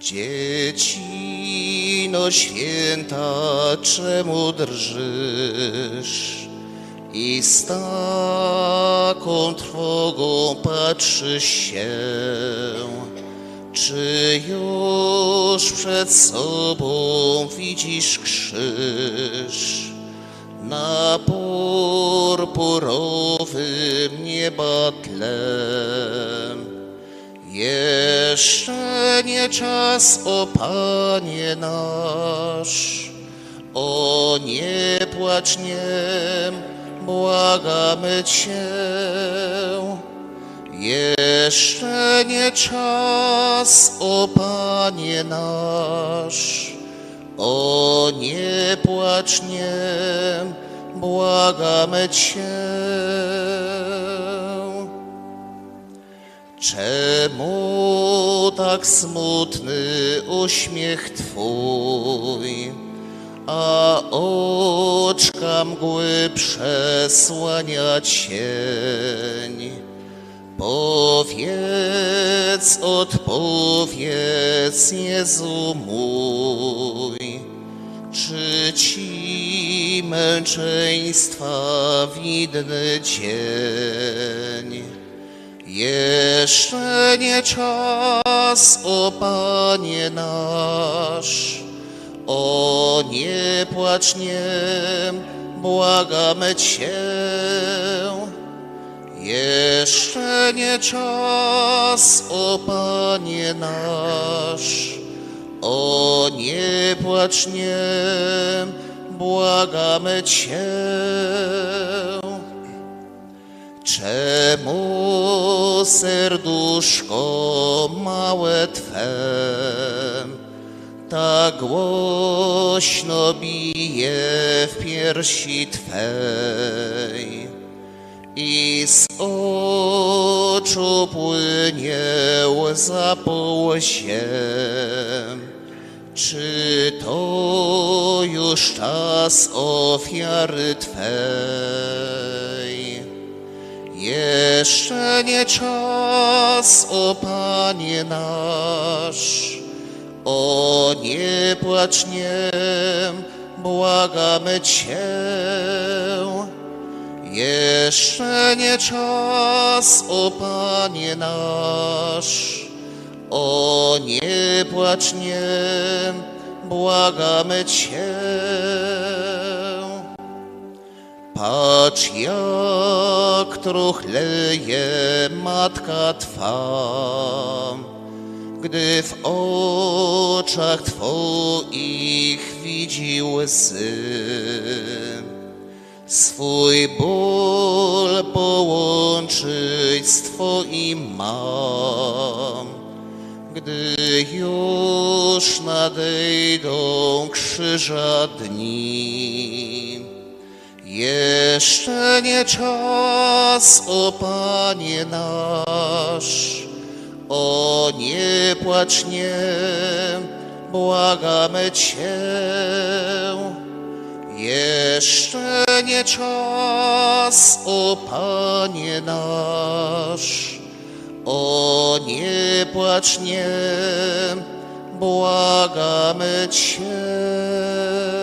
Dziecino święta, czemu drżysz? I z taką trwogą patrzysz się, czy już przed sobą widzisz krzyż? Na purpurowym nieba tle. Jeszcze nie czas, o Panie nasz, o nie płacz, nie, błagamy Cię. Jeszcze nie czas, o Panie nasz, o nie płacz, nie, błagamy Cię. Czemu tak smutny uśmiech Twój, a oczka mgły przesłania cień? Powiedz, odpowiedz, Jezu mój, czy Ci męczeństwa widny dzień? Jeszcze nie czas, o Panie nasz, o nie płacz, nie, błagamy Cię. Jeszcze nie czas, o Panie nasz, o nie płacz, nie, błagamy Cię. Czemu serduszko małe Twe tak głośno bije w piersi Twej i z oczu płynie łza po łzie? Czy to już czas ofiary Twej? Jeszcze nie czas, o Panie nasz, o nie płacz, nie, błagamy Cię. Jeszcze nie czas, o Panie nasz, o nie płacz, nie, błagamy Cię. Patrz, jak truchleje matka Twa, gdy w oczach Twoich widzi łzy. Swój ból połączyć z Twoim mam, gdy już nadejdą krzyża dni. Jeszcze nie czas, o Panie nasz, o nie płacz, nie, błagamy Cię. Jeszcze nie czas, o Panie nasz, o nie płacz, nie, błagamy Cię.